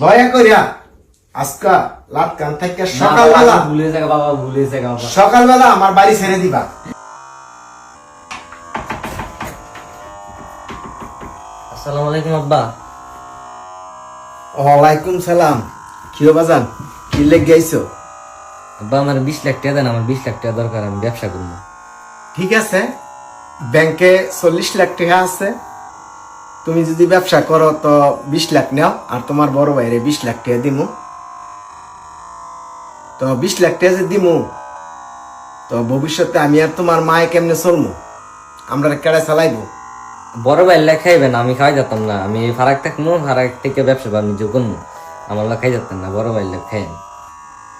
দয়া করিয়া আজকা লাট কান থেকে সকালবেলা ভুলে যাগা বাবা ভুলে যাগা বাবা। সকালবেলা আমার বাড়ি ছেড়ে দিবা। আসসালামু আলাইকুম আব্বা। ওয়ালাইকুম সালাম। কি বাজান? কি লেগ গাইছো আব্বা আমার বিশ লাখ টাকা দেন আমার বিশ লাখ টাকা দরকার আমি ব্যবসা করব। ঠিক আছে। ব্যাংকে চল্লিশ লাখ টাকা আছে। তুমি যদি ব্যবসা করো তো বিশ লাখ নাও আর তোমার বড় ভাইরে বিশ লাখ টাকা দিমু। তো বিশ লাখ টাকা যে দিমু তো ভবিষ্যতে আমি আর তোমার মায়ে কেমনে চলমু? আমরা কেড়ে চালাইবো? বড় ভাই লেখ না আমি খাওয়াই যেতাম না। আমি ফারাক থাকব ফারাক থেকে ব্যবসা বাণিজ্য করব আমার লেখ খাই যেতাম না বড় ভাই লেখ খাই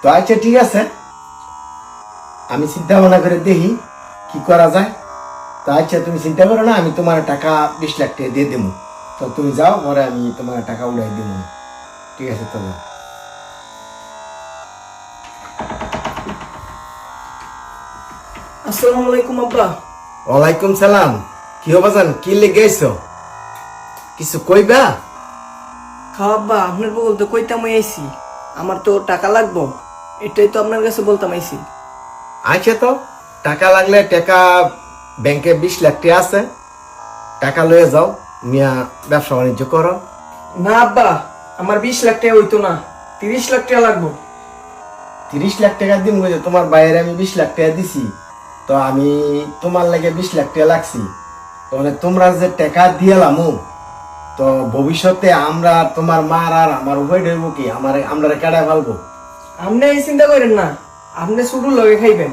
তো আচ্ছা ঠিক আছে। আমি চিন্তা ভাবনা করে দেখি কি করা যায়। তো আচ্ছা তুমি চিন্তা করো না আমি তোমার টাকা বিশ লাখ টাকা দিয়ে দেবো। তো তুমি যাও পরে আমি তোমার টাকা উড়াই দেবো। ঠিক আছে তো আসসালামু আলাইকুম আব্বা। ওয়ালাইকুম সালাম। কি হবা কি লেগে গেছো কিছু কইবা? খাওয়া আব্বা আপনার বলতে কইতাম আইছি। আমার তো টাকা লাগবো। এটাই তো আপনার কাছে বলতাম আইছি। আচ্ছা তো। টাকা লাগলে টাকা ব্যাংকে বিশ লাখ টাকা আছে টাকা লয়ে যাও মিয়া ব্যবসা বাণিজ্য করো। না আব্বা আমার বিশ লাখ টাকা হইতো না তিরিশ লাখ টাকা লাগবো। তিরিশ লাখ টাকা দিন বুঝে তোমার বাইরে আমি বিশ লাখ টাকা দিছি তো আমি তোমার লাগে বিশ লাখ টাকা লাগছি। তো মানে তোমরা যে টাকা দিয়ালামু তো ভবিষ্যতে আমরা তোমার মার আর আমার উভয় ডইব কি? আমার আমরা কেডা ফেলব? আপনি এই চিন্তা করেন না আপনি শুধু লগে খাইবেন।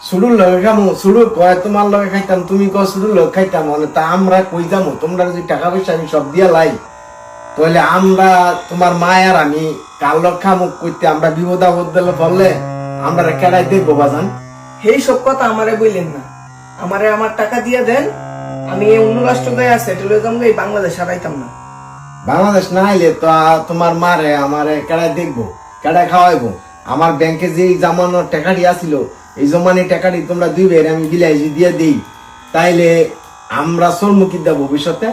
সুডুর লগে খামু সুডু কয় তোমার লগে খাইতাম তুমি কয় সুডুর লগে খাইতাম? মানে তা আমরা কই যামু? তোমরা যদি টাকা পয়সা আমি সব দিয়া লাই তাহলে আমরা তোমার মায়ের আমি লগ খামু কইতে? আমরা বিপদ আপদ দিলে বললে আমরা কেডাই দেখব বাজান? এই সব কথা আমারে বললেন না। আমারে আমার টাকা দিয়ে দেন আমি এই অন্য রাষ্ট্র গায়ে আছে এটা লয়ে যাব এই বাংলাদেশ হারাইতাম না। বাংলাদেশ না আইলে তো তোমার মারে আমারে কেডাই দেখব কেডাই খাওয়াইবো। আমার ব্যাংকে যে জমানোর টাকাটি আসিল এই জমানি টাকাটি তোমরা দুই বের আমি বিলাই দিয়ে দিই। তাইলে আমরা চলমুখী দেবো ভবিষ্যতে।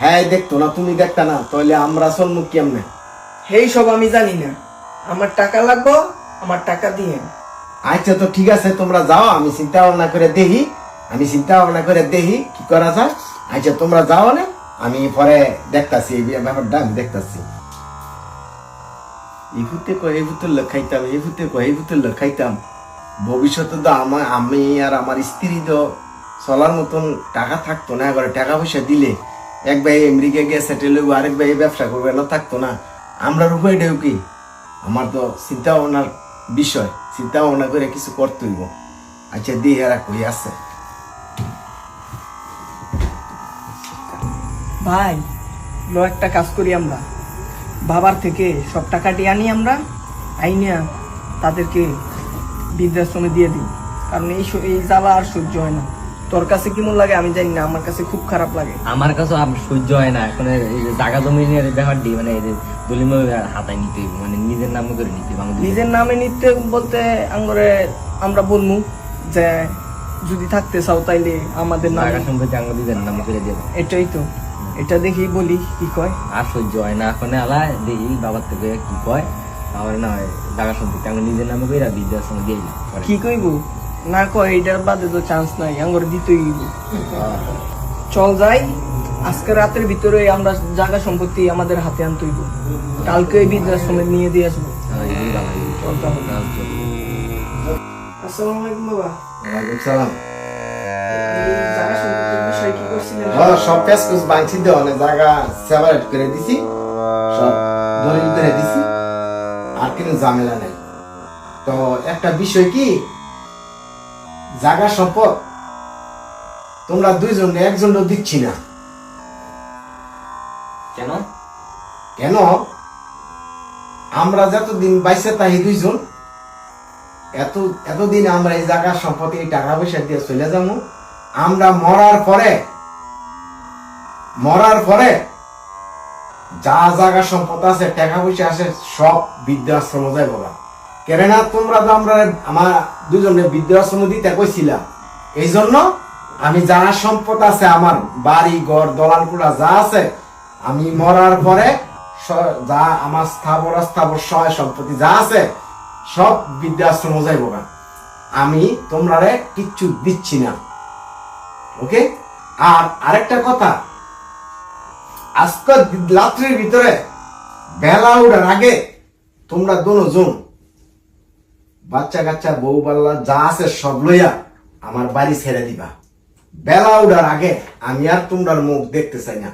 হ্যাঁ দেখতো না তুমি দেখতা না তাহলে আমরা চলমুখ কেমনে? এই সব আমি জানি না। আমার টাকা লাগবো আমার টাকা দিয়ে। আচ্ছা তো ঠিক আছে তোমরা যাও আমি চিন্তা ভাবনা করে দেখি আমি চিন্তা ভাবনা করে দেখি কি করা যায়? আচ্ছা তোমরা যাও না আমি পরে দেখতাছি এই ব্যাপারটা আমি দেখতাছি। এই ভূতে কয় এই ভূতের লোক খাইতাম এই ভূতে কয় এই ভূতের লোক খাইতাম। ভবিষ্যতে তো আমার আমি আর আমার স্ত্রী তো চলার মতন টাকা থাকতো না এবারে টাকা পয়সা দিলে এক ভাই আমেরিকা গিয়ে সেটেল হইব, আরেক ভাই ব্যবসা করবে না থাকতো না। আমরা উপায় দেও কি? আমার তো চিন্তা ভাবনার বিষয় চিন্তা ভাবনা করে কিছু করতে হইব। আচ্ছা দিয়ে এরা কই আছে? ভাই, লো একটা কাজ করি আমরা। বাবার থেকে সব টাকাটি আনি আমরা, আইনিয়া তাদেরকে বৃদ্ধাশ্রমে দিয়ে দিই। কারণ এই এই জ্বালা আর সহ্য হয় না। তোর কাছে কেমন লাগে আমি জানি না আমার কাছে খুব খারাপ লাগে। আমার কাছে আর সহ্য হয় না। এখন এই যে জায়গা জমি নিয়ে ব্যাপারটি মানে এই যে দলিম হাতায় নিতে মানে নিজের নাম করে নিতে নিজের নামে নিতে বলতে আঙ্গরে আমরা বলমু যে যদি থাকতে চাও তাইলে আমাদের নামে সম্পত্তি আমাদের নিজের নাম করে দিয়ে এটাই তো। এটা দেখি বলি কি কয়? আর সহ্য হয় না। এখন আলা দেখি বাবার থেকে কি কয়। আমার না জায়গা সম্পত্তি আমরা নিজের নামে বিদ্যার সঙ্গে দিয়ে কি কইব? না কয় এটার বাদে তো চান্স নাই আঙ্গরে দিতেই চল যাই আজকে রাতের ভিতরে আমরা জায়গা সম্পত্তি আমাদের হাতে আনতে হইব। কালকে এই বৃদ্ধাশ্রমে নিয়ে দিয়ে আসব। হ্যাঁ। আসসালামু আলাইকুম বাবা। ওয়ালাইকুম সালাম। জায়গা সম্পত্তির বিষয়ে কি করছিলেন? হ্যাঁ সব পেস কুস বাংছি দিয়ে জায়গা সেপারেট করে দিছি সব করে দিছি। আর কোনো ঝামেলা নেই। তো একটা বিষয় কি জায়গা সম্পদ তোমরা দুইজন একজন দিচ্ছি না। কেন? কেন? আমরা যতদিন বাইসে তাই দুইজন এত এতদিন আমরা এই জায়গার সম্পত্তি এই টাকা পয়সা দিয়ে চলে যাব। আমরা মরার পরে মরার পরে যা জায়গা সম্পদ আছে, টাকা পয়সা আছে, সব বৃদ্ধাশ্রম যায় বলা কেননা তোমরা তো আমরা আমার দুজনে বৃদ্ধাশ্রম দিতে কইছিলাম। এই জন্য আমি যা সম্পদ আছে, আমার বাড়ি, ঘর দলানকুড়া যা আছে, আমি মরার পরে যা আমার স্থাবর স্থাবর সহায় সম্পত্তি যা আছে, সব বৃদ্ধাশ্রম যাইব গা। আমি তোমরারে কিচ্ছু দিচ্ছি না। ওকে? আর আরেকটা কথা আজকে রাত্রির ভিতরে বেলা উঠার আগে তোমরা বাচ্চা কাচ্চা, বউ যা আছে সব লইয়া আমার বাড়ি ছেড়ে দিবা। বেলা উঠার আগে আমি আর মুখ দেখতে চাই না।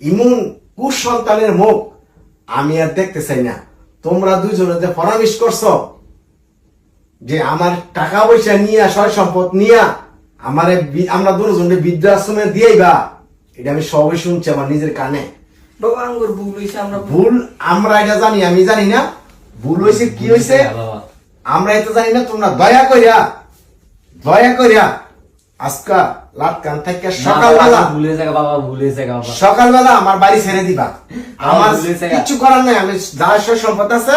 ইমন কুসন্তানের মুখ আমি আর দেখতে চাই না। তোমরা দুজনে যে পরামর্শ করছ যে আমার টাকা পয়সা নিয়ে, সয় সম্পদ নিয়ে আমার আমরা দুজনে বৃদ্ধাশ্রমে দিয়েই বা এটা আমি সবাই শুনছি আমার নিজের কানে। বাবা আঙ্গুর ভুল হয়েছে আমরা ভুল আমরা এটা জানি আমি জানি না। ভুল হয়েছে কি হয়েছে আমরা এটা জানি না তোমরা দয়া করিয়া দয়া করিয়া আজকা লাট কান থেকে সকালবেলা ভুলে যাগা বাবা ভুলে যাগা বাবা। সকালবেলা আমার বাড়ি ছেড়ে দিবা। আমার কিছু করার নাই আমি যা সব সম্পদ আছে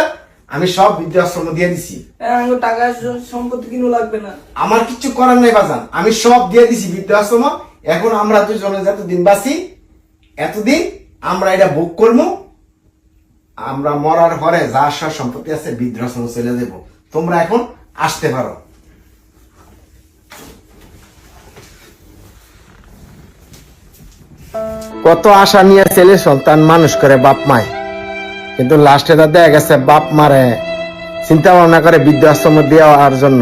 আমি সব বৃদ্ধাশ্রম দিয়ে দিছি। টাকা সম্পত্তি কিনো লাগবে না। আমার কিছু করার নাই বাজান। আমি সব দিয়ে দিছি বৃদ্ধাশ্রম। এখন আমরা দুজনে যতদিন বাঁচি, এতদিন আমরা এটা ভোগ করব আমরা মরার পরে যা সব সম্পত্তি আছে, বৃদ্ধাশ্রম চলে দেব তোমরা এখন আসতে পারো। কত আশা নিয়ে ছেলে সন্তান মানুষ করে বাপ মায়। কিন্তু লাস্টে তা দেখা গেছে বাপ মারে। চিন্তা ভাবনা করে বৃদ্ধাশ্রমে দেওয়ার জন্য।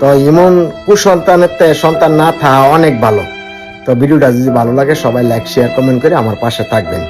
তো এমন কুসন্তানের সন্তান না থাকা অনেক ভালো। তো ভিডিওটা যদি ভালো লাগে সবাই লাইক শেয়ার কমেন্ট করে আমার পাশে থাকবেন।